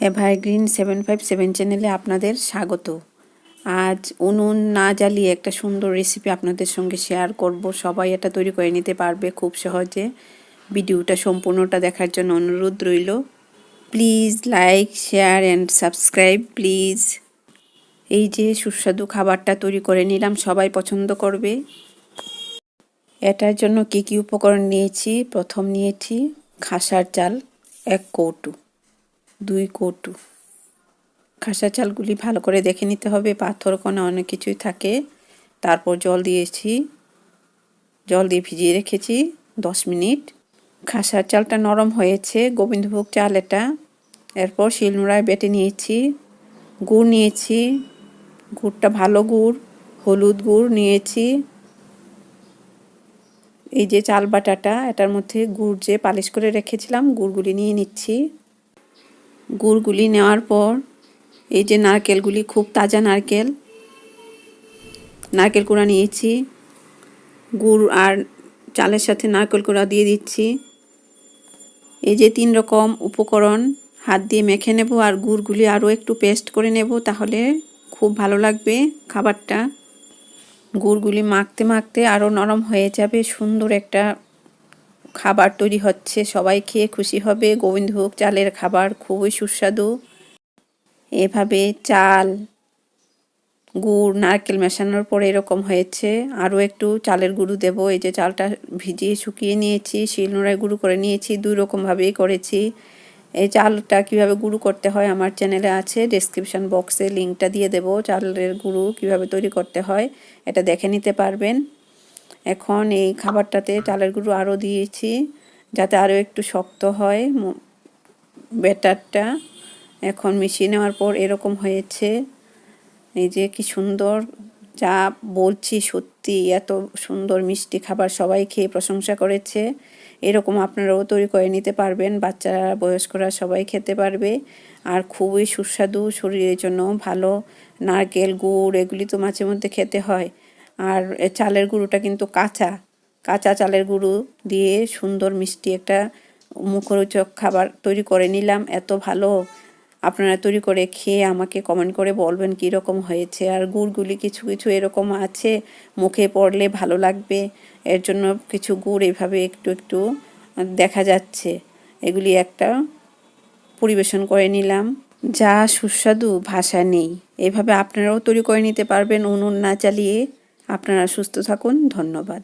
Evergreen seven five seven চ্যানেলে আপনাদের স্বাগত। আজ উনুন না জ্বালিয়ে একটা সুন্দর রেসিপি আপনাদের সঙ্গে শেয়ার করব। সবাই এটা তৈরি করে নিতে পারবে খুব সহজে। ভিডিওটা সম্পূর্ণটা দেখার জন্য অনুরোধ রইল। Please like share and subscribe please এই যে সুস্বাদু খাবারটা তৈরি করে নিলাম, সবাই পছন্দ করবে। এটার জন্য কি কি উপকরণ নিয়েছি? প্রথম নিয়েছি খাসার চাল, এক কৌটু। দুই কৌটু। খাসা চালগুলি ভালো করে দেখে নিতে হবে, পাথর, কণা অনেক কিছুই থাকে। তারপর জল দিয়েছি। জল দিয়ে ভিজিয়ে রেখেছি দশ মিনিট। খাসার চালটা নরম হয়েছে, গোবিন্দভোগ চাল এটা। এরপর শিলনোড়ায় বেটে নিয়েছি, গুড় নিয়েছি, গুড়টা ভালো গুড়, হলুদ গুড় নিয়েছি। এই যে চাল বাটাটা, এটার মধ্যে গুড় যে পালিশ করে রেখেছিলাম, গুড়গুলি নিয়ে নিচ্ছি। গুড়গুলি নেওয়ার পর, এই যে নারকেলগুলি, খুব তাজা নারকেল। নারকেল কুড়া নিয়েছি। গুড় আর চালের সাথে নারকেল কুড়া দিয়ে দিচ্ছি। এই যে তিন রকম উপকরণ, হাত দিয়ে মেখে নেব আর গুড়গুলি আরও একটু পেস্ট করে নেব তাহলে খুব ভালো লাগবে খাবারটা। গুড়গুলি মাখতে মাখতে আরও নরম হয়ে যাবে, সুন্দর একটা খাবার তৈরি হচ্ছে, সবাই খেয়ে খুশি হবে। গোবিন্দভোগ চালের খাবার খুবই সুস্বাদু। এভাবে চাল, গুড়, নারকেল মেশানোর পরে এরকম হয়েছে। আরও একটু চালের গুঁড়ো দেবো। এই যে চালটা ভিজিয়ে শুকিয়ে নিয়েছি, শিলনোড়ায় গুঁড়ো করে নিয়েছি, দুই রকমভাবেই করেছি। এই চালটা কীভাবে গুঁড়ো করতে হয় আমার চ্যানেলে আছে ডেসক্রিপশান বক্সে লিঙ্কটা দিয়ে দেবো। চালের গুঁড়ো কীভাবে তৈরি করতে হয়, এটা দেখে নিতে পারবেন। এখন এই খাবারটাতে চালের গুঁড়ো আরও দিয়েছি যাতে আরও একটু শক্ত হয় ব্যাটারটা। এখন মিশিয়ে নেওয়ার পর এরকম হয়েছে। এই যে কি সুন্দর, যা বলছি সত্যি, এত সুন্দর মিষ্টি খাবার সবাই খেয়ে প্রশংসা করেছে। এরকম আপনারাও তৈরি করে নিতে পারবেন, বাচ্চারা, বয়স্করা সবাই খেতে পারবে। আর খুবই সুস্বাদু, শরীরের জন্য ভালো। নারকেল, গুড়, এগুলি তো মাঝে মধ্যে খেতে হয়। আর চালের গুঁড়োটা কিন্তু কাঁচা কাঁচা চালের গুঁড়ো দিয়ে সুন্দর মিষ্টি একটা মুখরোচক খাবার তৈরি করে নিলাম, এত ভালো। আপনারা তৈরি করে খেয়ে আমাকে কমেন্ট করে বলবেন কী রকম হয়েছে, আর গুড়গুলি কিছু কিছু এরকম আছে, মুখে পড়লে ভালো লাগবে, এর জন্য কিছু গুড় এভাবে একটু একটু দেখা যাচ্ছে। এগুলি একটা পরিবেশন করে নিলাম, যা সুস্বাদু, ভাষা নেই। এভাবে আপনারাও তৈরি করে নিতে পারবেন, উনুন না চালিয়ে। আপনারা সুস্থ থাকুন ধন্যবাদ।